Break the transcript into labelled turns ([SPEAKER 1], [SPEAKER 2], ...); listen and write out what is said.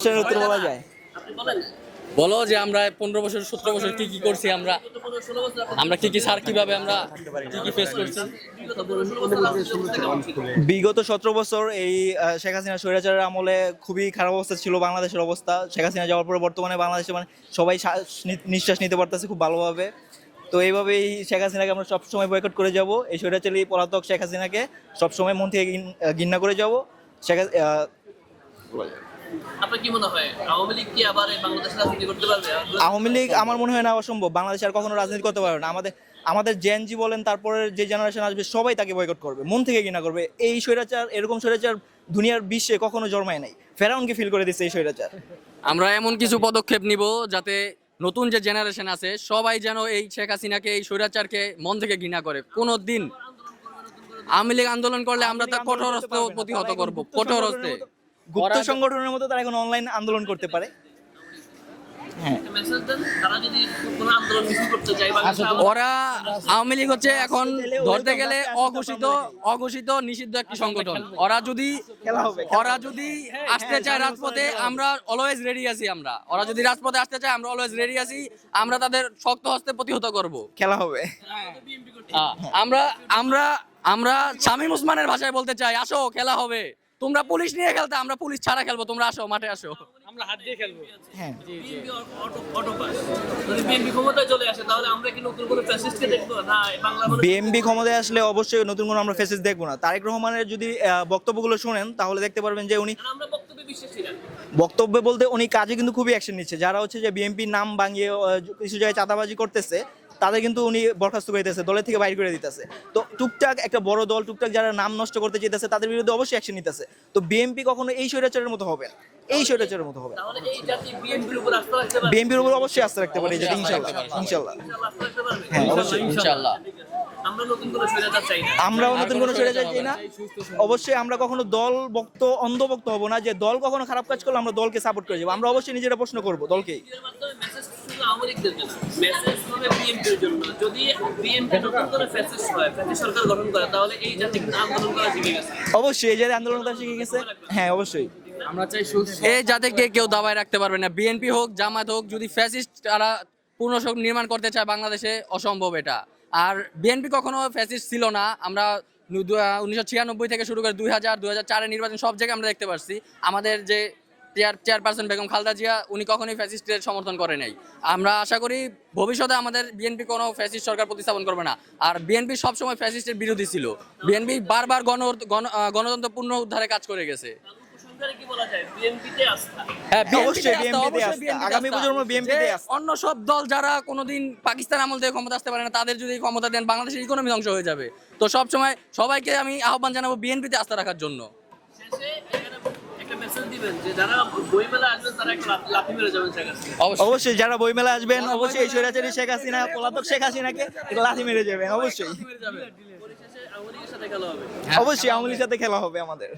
[SPEAKER 1] প্রশ্নের উত্তর বলা যায়।
[SPEAKER 2] বলো যে আমরা পনেরো বছর সতেরো বছর কি কি করছি আমরা? আমরা কি কি সার কীভাবে আমরা কি কি ফেস করছি?
[SPEAKER 1] বিগত সতেরো বছর এই শেখ হাসিনা স্বৈরাচারের আমলে খুবই খারাপ অবস্থা ছিল বাংলাদেশের অবস্থা। শেখ হাসিনা যাওয়ার পরে বর্তমানে বাংলাদেশে মানে সবাই শ্বাস নিঃশ্বাস নিতে পারতেছে খুব ভালোভাবে। তো এইভাবেই শেখ হাসিনাকে আমরা সবসময় বয়কট করে যাব। এই স্বৈরাচারী পলাতক শেখ হাসিনাকে সবসময় মন থেকে ঘৃণা করে যাব। শেখ
[SPEAKER 3] মনে হয়? আওয়ামী লীগ কি আবার এই বাংলাদেশ রাজনীতি করতে পারবে?
[SPEAKER 1] আওয়ামী লীগ আমার মনে হয় না অসম্ভব বাংলাদেশ আর কখনো রাজনীতি করতে পারবে না। আমাদের আমাদের জেনজি বলেন তারপরে যে জেনারেশন আসবে সবাই তাকে বয়কট করবে। মন থেকে ঘৃণা করবে। এই স্বৈরাচার এরকম স্বৈরাচার দুনিয়ার বিশ্বে কখনো জন্মায় নাই। ফেরাউনকে ফিল করে দিচ্ছে এই স্বৈরাচার।
[SPEAKER 2] আমরা এমন কিছু পদক্ষেপ নিব যাতে নতুন যে জেনারেশন আছে সবাই যেন এই শেখ হাসিনাকে এই স্বৈরাচারকে মন থেকে ঘৃণা করে। কোনো দিন আওয়ামী লীগ আন্দোলন করলে আমরা তা কঠোর হস্তে প্রতিহত করব। কঠোর হস্তে
[SPEAKER 1] গুপ্ত সংগঠনের মতো তারা এখন অনলাইন আন্দোলন করতে পারে। হ্যাঁ।
[SPEAKER 3] মেসেজ দেন তারা যদি কোনো আন্দোলন মিছিল করতে চায় বাংলাদেশে আবার-
[SPEAKER 2] ওরা আওয়ামী লীগ হচ্ছে এখন ধরতে গেলে অঘোষিত অঘোষিত নিষিদ্ধ একটি সংগঠন। ওরা যদি ওরা যদি আসতে চায় রাজপথে আমরা অলওয়েজ রেডি আছি আমরা। ওরা যদি রাজপথে আসতে চায় আমরা অলওয়েজ রেডি আছি। আমরা তাদের শক্ত হস্তে প্রতিহত করব।
[SPEAKER 1] খেলা হবে।
[SPEAKER 2] আমরা আমরা আমরা শামীম উসমানের ভাষায় বলতে চাই আসো খেলা হবে। তোমরা পুলিশ নিয়ে খেলতে আমরা পুলিশ ছাড়া খেলব। তোমরা আসো মাঠে আসো।
[SPEAKER 1] হ্যাঁ।
[SPEAKER 3] আমরা কি নতুন কোনো ফ্যাসিস্টকে দেখব? না এই বাংলা মানুষ-
[SPEAKER 1] বিএমবি ক্ষমতায় আসলে অবশ্যই নতুন কোনো আমরা ফেসেস দেখব না। তারেক রহমানের যদি বক্তব্যগুলো শোনেন তাহলে দেখতে পারবেন যে উনি
[SPEAKER 3] বক্তব্যে
[SPEAKER 1] বক্তব্য বলতে উনি কাজে কিন্তু খুবই অ্যাকশন নিচ্ছে। যারা হচ্ছে যে বিএনপির নাম ভাঙিয়ে কিছু জায়গায় চাঁদাবাজি করতেছে তাদের কিন্তু উনি বরখাস্ত করে দিতেছে দলের থেকে বাইর করে দিতেছে। তো টুকটাক একটা বড় দল টুকটাক যারা নাম নষ্ট করতে চাইতেছে তাদের বিরুদ্ধে অবশ্যই অ্যাকশন নিতেছে। তো বিএমপি কখনো এই স্বৈরাচারের মতো হবে না। এই স্বৈরাচারের মতো হবে
[SPEAKER 3] তাহলে এই জাতি বিএনপির উপর আস্থা রাখতে পারবে
[SPEAKER 1] বিএনপির উপর অবশ্যই আস্থা রাখতে পারে যেটা ইনশাল্লাহ ইনশাল্লাহ
[SPEAKER 3] ইনশাআল্লাহ আস্থা রাখতে পারবে
[SPEAKER 1] হ্যাঁ অবশ্যই
[SPEAKER 2] ইনশাআল্লাহ
[SPEAKER 3] আমরা নতুন কোনো স্বৈরাচার চাই না।
[SPEAKER 1] আমরাও নতুন কোনো স্বৈরাচার চাই না। অবশ্যই আমরা কখনো দল বক্ত অন্ধভক্ত হব না যে দল কখনো খারাপ কাজ করলে আমরা দলকে সাপোর্ট করে যাব। আমরা অবশ্যই নিজেরা প্রশ্ন করব দলকেই।
[SPEAKER 3] শুধু আওয়ামী লীগদের জন্য। মেসেজ হবে বিএনপির জন্য। যদি বিএনপি নতুন করে ফ্যাসিস্ট হয় ফ্যাসিস্ট সরকার গঠন করে তাহলে এই জাতি কিন্তু আন্দোলন করা শিখে গেছে।
[SPEAKER 1] অবশ্যই এই যে আন্দোলন করা শিখে গেছে। হ্যাঁ অবশ্যই।
[SPEAKER 2] এই যাদেরকে কেউ দাবায় রাখতে পারবে না। বিএনপি হোক জামাত হোক যদি ফ্যাসিস্ট তারা পূর্ণ নির্মাণ করতে চায় বাংলাদেশে অসম্ভব এটা। আর বিএনপি কখনো ফ্যাসিস্ট ছিল না। আমরা উনিশশো ছিয়ানব্বই থেকে শুরু করে দুই হাজার দুই হাজার চারের নির্বাচন সব জায়গায় আমরা দেখতে পারছি। আমাদের যে চেয়ারপারসন বেগম খালদা জিয়া উনি কখনোই ফ্যাসিস্টের সমর্থন করে নাই। আমরা আশা করি ভবিষ্যতে আমাদের বিএনপি কোনো ফ্যাসিস্ট সরকার প্রতিস্থাপন করবে না। আর বিএনপি সবসময় ফ্যাসিস্টের বিরোধী ছিল। বিএনপি বারবার গণ গণ- গণতন্ত্র পূর্ণ উদ্ধারে কাজ করে গেছে। হ্যাঁ। অন্য সব দল যারা কোনোদিন পাকিস্তান আমল থেকে ক্ষমতা আসতে পারে না তাদের যদি ক্ষমতা দেন বাংলাদেশের ইকোনমি ধ্বংস হয়ে যাবে। তো সবসময় সবাইকে আমি আহ্বান জানাব বিএনপিতে আস্থা রাখার জন্য। অবশ্যই।
[SPEAKER 1] অবশ্যই যারা বইমেলা আসবেন অবশ্যই এই শেখ হাসিনা পলাতক শেখ হাসিনাকে একটা লাথি মেরে যাবেন অবশ্যই।
[SPEAKER 3] হবে।
[SPEAKER 1] অবশ্যই আঙুলির সাথে খেলা হবে আমাদের।